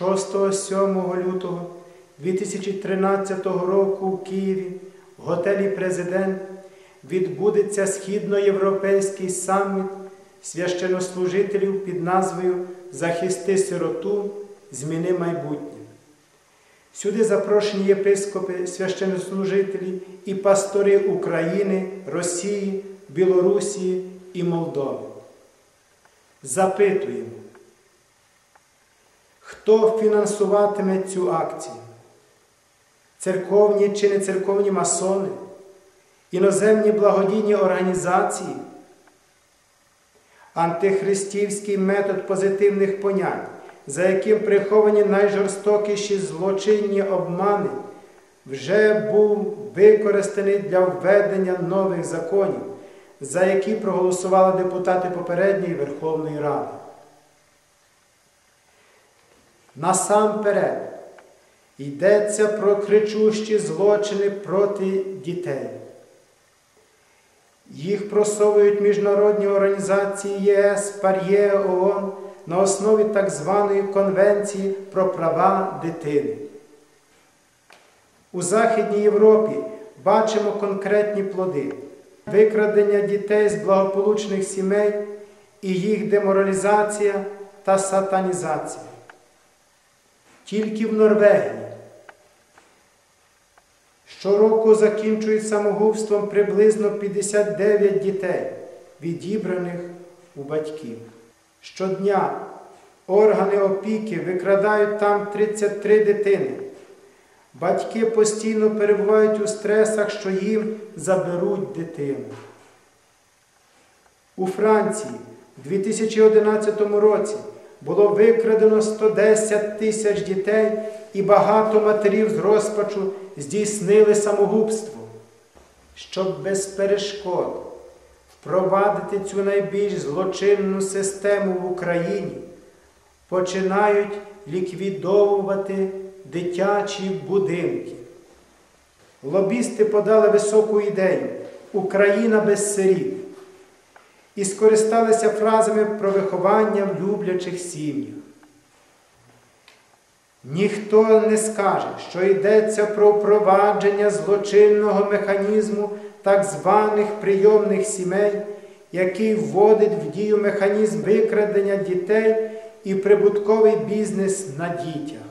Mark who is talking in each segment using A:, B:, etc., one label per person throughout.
A: 6-7 лютого 2013 року в Києві в готелі Президент відбудеться східноєвропейський саміт священнослужителів під назвою Захисти сироту, зміни майбутнє. Сюди запрошені єпископи, священнослужителі і пастори України, Росії, Білорусі і Молдови. Запитуємо, хто фінансуватиме цю акцію? Церковні чи не церковні масони, іноземні благодійні організації, антихристівський метод позитивних понять, за яким приховані найжорстокіші злочинні обмани, вже був використаний для введення нових законів, за які проголосували депутати попередньої Верховної Ради. Насамперед йдеться про кричущі злочини проти дітей. Їх просовують міжнародні організації ЄС, ПАРЄ, ООН на основі так званої Конвенції про права дитини. У Західній Європі бачимо конкретні плоди, викрадення дітей з благополучних сімей і їх деморалізація та сатанізація. Тільки в Норвегії щороку закінчують самогубством приблизно 59 дітей, відібраних у батьків. Щодня органи опіки викрадають там 33 дитини. Батьки постійно перебувають у стресах, що їм заберуть дитину. У Франції у 2011 році було викрадено 110 тисяч дітей і багато матерів з розпачу здійснили самогубство, щоб без перешкод впровадити цю найбільш злочинну систему в Україні, починають ліквідовувати дитячі будинки. Лобісти подали високу ідею. Україна без сиріт і скористалися фразами про виховання в люблячих сім'ях. Ніхто не скаже, що йдеться про впровадження злочинного механізму так званих прийомних сімей, який вводить в дію механізм викрадення дітей і прибутковий бізнес на дітях.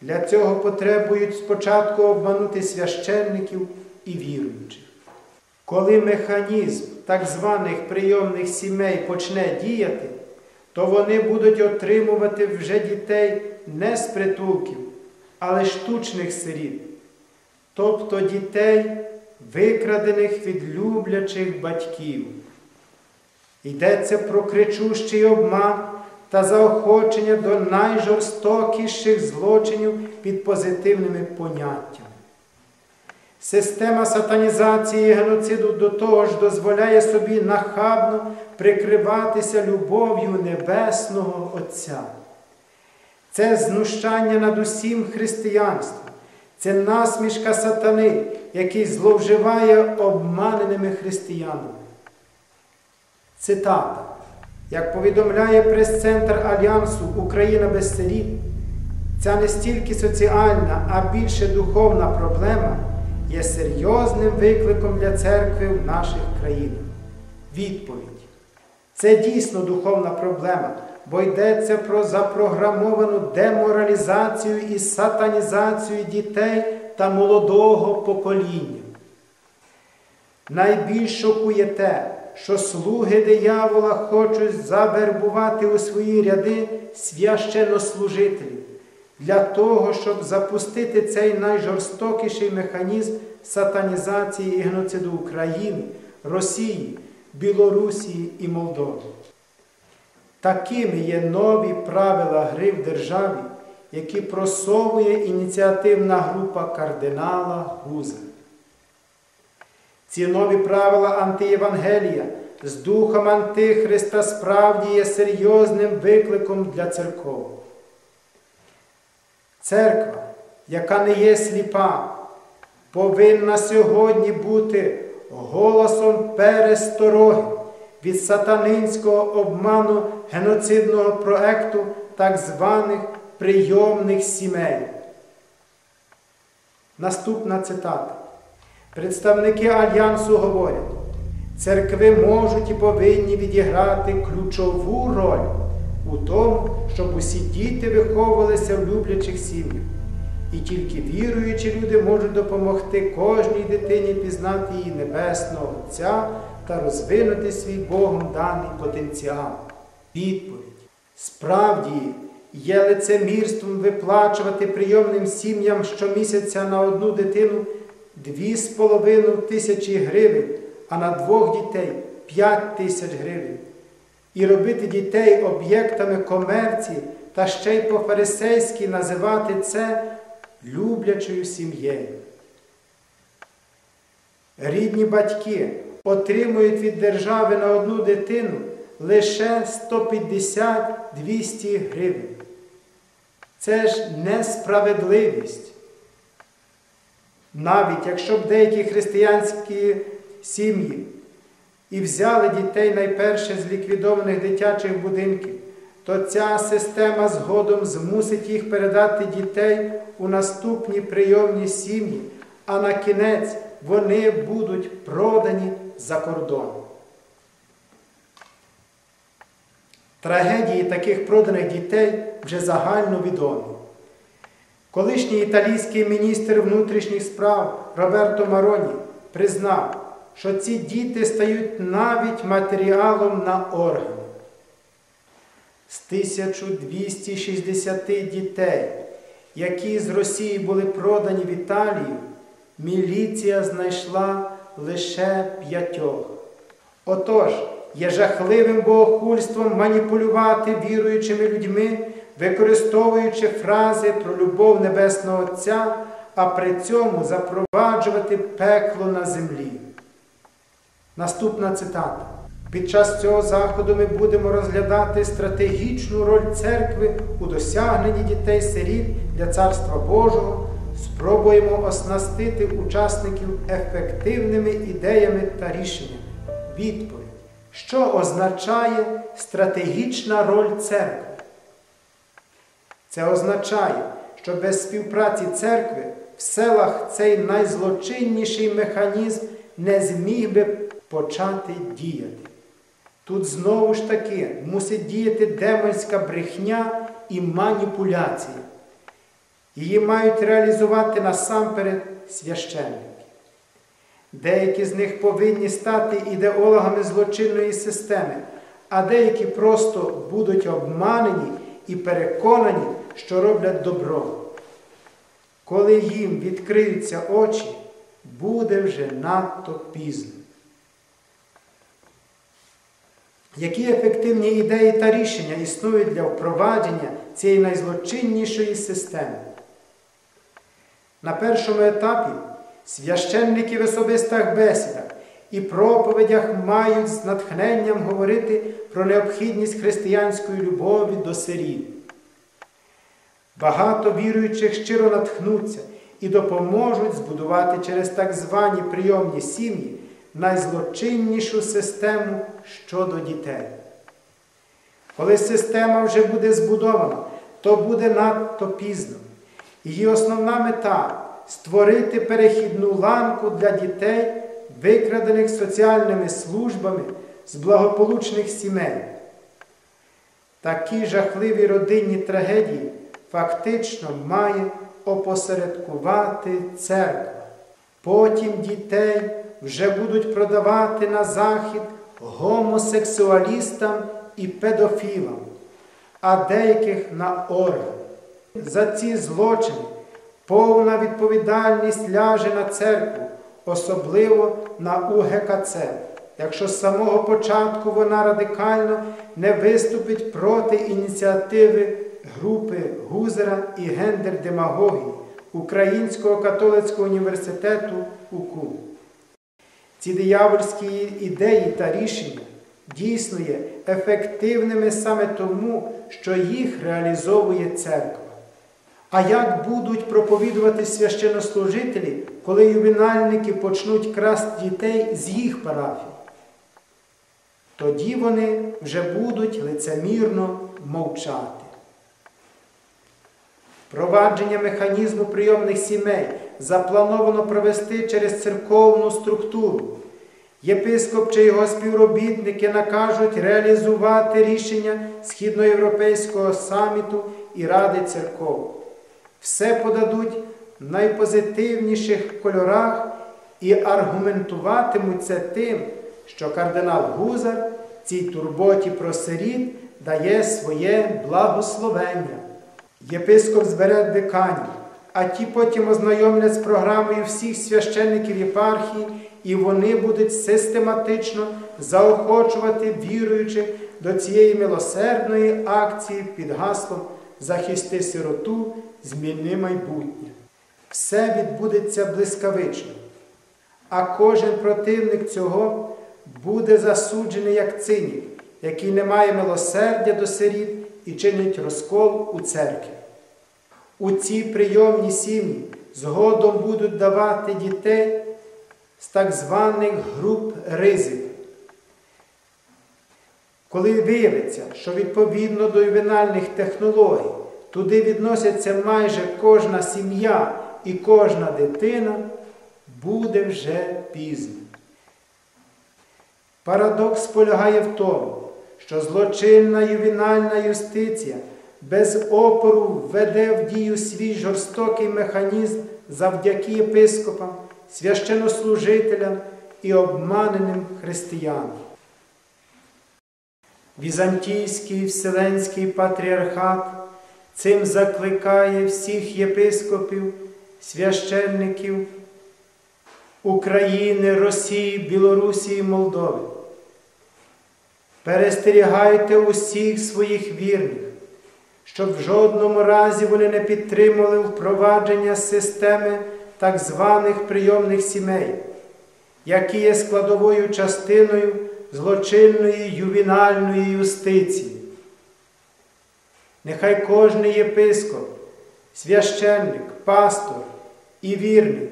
A: Для цього потребують спочатку обманути священників і віруючих. Коли механізм так званих прийомних сімей почне діяти, то вони будуть отримувати вже дітей не з притулків, але штучних сиріт, тобто дітей, викрадених від люблячих батьків. Йдеться про кричущий обман та заохочення до найжорстокіших злочинів під позитивними поняттями. Система сатанізації і геноциду до того ж дозволяє собі нахабно прикриватися любов'ю Небесного Отця. Це знущання над усім християнством, це насмішка сатани, який зловживає обманеними християнами. Цитата. Як повідомляє прес-центр Альянсу Україна без сиріт, ця не стільки соціальна, а більше духовна проблема є серйозним викликом для церкви в наших країнах. Відповідь. Це дійсно духовна проблема, бо йдеться про запрограмовану деморалізацію і сатанізацію дітей та молодого покоління. Найбільш шокує те, що слуги диявола хочуть завербувати у свої ряди священнослужителів для того, щоб запустити цей найжорстокіший механізм сатанізації і геноциду України, Росії, Білорусі і Молдови. Такими є нові правила гри в державі, які просовує ініціативна група кардинала Гуза. Ці нові правила антиєвангелія з духом Антихриста справді є серйозним викликом для церков. Церква, яка не є сліпа, повинна сьогодні бути голосом перестороги від сатанинського обману геноцидного проекту так званих прийомних сімей. Наступна цитата. Представники Альянсу говорять, церкви можуть і повинні відіграти ключову роль у тому, щоб усі діти виховувалися в люблячих сім'ях. І тільки віруючі люди можуть допомогти кожній дитині пізнати її Небесного Отця та розвинути свій Богом даний потенціал. Відповідь. Справді є лицемірством виплачувати прийомним сім'ям щомісяця на одну дитину 2,5 тисячі гривень, а на двох дітей 5 тисяч гривень. І робити дітей об'єктами комерції та ще й по-фарисейськи називати це люблячою сім'єю. Рідні батьки отримують від держави на одну дитину лише 150-200 гривень. Це ж несправедливість. Навіть якщо б деякі християнські сім'ї і взяли дітей найперше з ліквідованих дитячих будинків, то ця система згодом змусить їх передати дітей у наступні прийомні сім'ї, а на кінець вони будуть продані за кордон. Трагедії таких проданих дітей вже загально відомі. Колишній італійський міністр внутрішніх справ Роберто Мароні признав, що ці діти стають навіть матеріалом на органи. З 1260 дітей, які з Росії були продані в Італію, міліція знайшла лише п'ятьох. Отож, є жахливим богохульством маніпулювати віруючими людьми, використовуючи фрази про любов Небесного Отця, а при цьому запроваджувати пекло на землі. Наступна цитата. Під час цього заходу ми будемо розглядати стратегічну роль церкви у досягненні дітей-сиріт для Царства Божого, спробуємо оснастити учасників ефективними ідеями та рішеннями. Відповідь, що означає стратегічна роль церкви? Це означає, що без співпраці церкви в селах цей найзлочинніший механізм не зміг би почати діяти. Тут знову ж таки мусить діяти демонська брехня і маніпуляція. Її мають реалізувати насамперед священники. Деякі з них повинні стати ідеологами злочинної системи, а деякі просто будуть обманені і переконані, що роблять добро. Коли їм відкриються очі, буде вже надто пізно. Які ефективні ідеї та рішення існують для впровадження цієї найзлочиннішої системи? На першому етапі священники в особистих бесідах і проповідях мають з натхненням говорити про необхідність християнської любові до сирів. Багато віруючих щиро натхнуться і допоможуть збудувати через так звані прийомні сім'ї найзлочиннішу систему щодо дітей. Коли система вже буде збудована, то буде надто пізно. Її основна мета створити перехідну ланку для дітей, викрадених соціальними службами з благополучних сімей. Такі жахливі родинні трагедії фактично має опосередкувати церква. Потім дітей вже будуть продавати на захід гомосексуалістам і педофілам, а деяких на органи. За ці злочини повна відповідальність ляже на церкву, особливо на УГКЦ, якщо з самого початку вона радикально не виступить проти ініціативи групи Гузера і гендер-демагогії Українського католицького університету УКУ. Ці диявольські ідеї та рішення дійсно є ефективними саме тому, що їх реалізовує церква. А як будуть проповідувати священнослужителі, коли ювенальники почнуть красти дітей з їх парафій? Тоді вони вже будуть лицемірно мовчати. Впровадження механізму прийомних сімей заплановано провести через церковну структуру. Єпископ чи його співробітники накажуть реалізувати рішення Східноєвропейського саміту і Ради церков. Все подадуть в найпозитивніших кольорах і аргументуватимуть це тим, що кардинал Гузар цій турботі про сиріт дає своє благословення. Єпископ збере деканів, а ті потім ознайомлять з програмою всіх священників єпархії, і вони будуть систематично заохочувати віруючих до цієї милосердної акції під гаслом Захисти сироту, зміни майбутнє. Все відбудеться блискавично, а кожен противник цього буде засуджений як цинік, який не має милосердя до сиріт і чинить розкол у церкві. У ці прийомні сім'ї згодом будуть давати дітей з так званих груп ризиків. Коли виявиться, що відповідно до ювенальних технологій туди відносяться майже кожна сім'я і кожна дитина, буде вже пізно. Парадокс полягає в тому, що злочинна ювенальна юстиція без опору введе в дію свій жорстокий механізм завдяки єпископам, священнослужителям і обманеним християнам. Візантійський Вселенський патріархат цим закликає всіх єпископів, священників України, Росії, Білорусі і Молдови. Перестерігайте усіх своїх вірних, щоб в жодному разі вони не підтримували впровадження системи так званих прийомних сімей, які є складовою частиною злочинної ювінальної юстиції. Нехай кожний єпископ, священник, пастор і вірник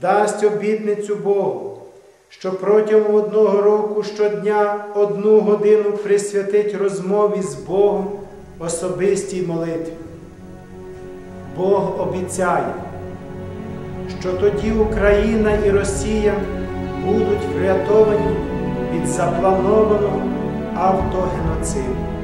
A: дасть обітницю Богу, що протягом одного року щодня одну годину присвятить розмові з Богом особистій молитві. Бог обіцяє, що тоді Україна і Росія будуть врятовані від запланованого автогеноциду.